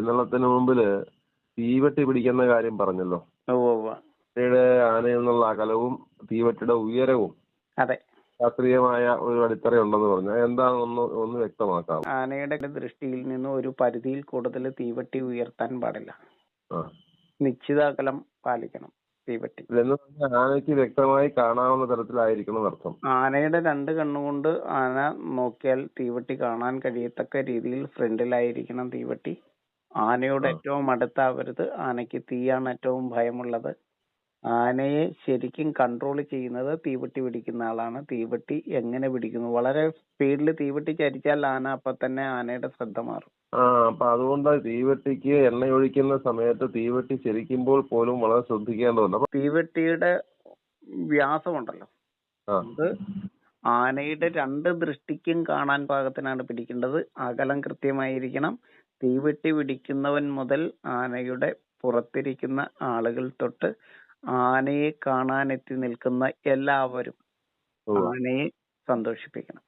എഴുന്നള്ളത്തിന് മുമ്പിൽ തീവെട്ടി പിടിക്കുന്ന കാര്യം പറഞ്ഞല്ലോ. ആനയുടെ ആനയിൽ നിന്നുള്ള അകലവും തീവെട്ടിയുടെ ഉയരവും അതെ. ശാസ്ത്രീയമായ ഒരു അടിത്തറയുണ്ടെന്ന് പറഞ്ഞു. എന്താണ് എന്താണെന്ന് ഒന്ന് ഒന്ന് വ്യക്തമാക്കാം ആനയുടെ ദൃഷ്ടിയിൽ നിന്ന് ഒരു പരിധിയിൽ കൂടുതൽ തീവെട്ടി ഉയർത്താൻ പാടില്ല. നിശ്ചിത അകലം പാലിക്കണം തീവെട്ടി ആനയ്ക്ക് വ്യക്തമായി കാണാവുന്ന തരത്തിലായിരിക്കണം അർത്ഥം ആനയുടെ രണ്ട് കണ്ണുകൊണ്ട് ആന നോക്കിയാൽ തീവെട്ടി കാണാൻ കഴിയത്തക്ക രീതിയിൽ ഫ്രണ്ടിലായിരിക്കണം തീവട്ടി ആനയോട്. ഏറ്റവും അടുത്താവരുത്. ആനയ്ക്ക് തീയാണ് ഏറ്റവും ഭയമുള്ളത്. ആനയെ ശരിക്കും കൺട്രോൾ ചെയ്യുന്നത് തീവെട്ടി പിടിക്കുന്ന ആളാണ്. തീവെട്ടി എങ്ങനെ പിടിക്കുന്നു? വളരെ സ്പീഡിൽ തീവെട്ടി ചരിച്ചാൽ ആന അപ്പൊ തന്നെ ആനയുടെ ശ്രദ്ധ മാറും. ആ അപ്പൊ അതുകൊണ്ട് തീവെട്ടിക്ക് എണ്ണയൊഴിക്കുന്ന സമയത്ത് തീവെട്ടി ചരിക്കുമ്പോൾ പോലും വളരെ ശ്രദ്ധിക്കേണ്ടതുണ്ട് അപ്പൊ തീവെട്ടിയുടെ വ്യാസമുണ്ടല്ലോ. അത് ആനയുടെ രണ്ട് ദൃഷ്ടിക്കും കാണാൻ പാകത്തിനാണ് പിടിക്കേണ്ടത്. അകലം കൃത്യമായിരിക്കണം. തീവെട്ടി പിടിക്കുന്നവൻ മുതൽ ആനയുടെ പുറത്തിരിക്കുന്ന ആളുകൾ തൊട്ട് ആനയെ കാണാനെത്തി നിൽക്കുന്ന എല്ലാവരും. ആനയെ സന്തോഷിപ്പിക്കണം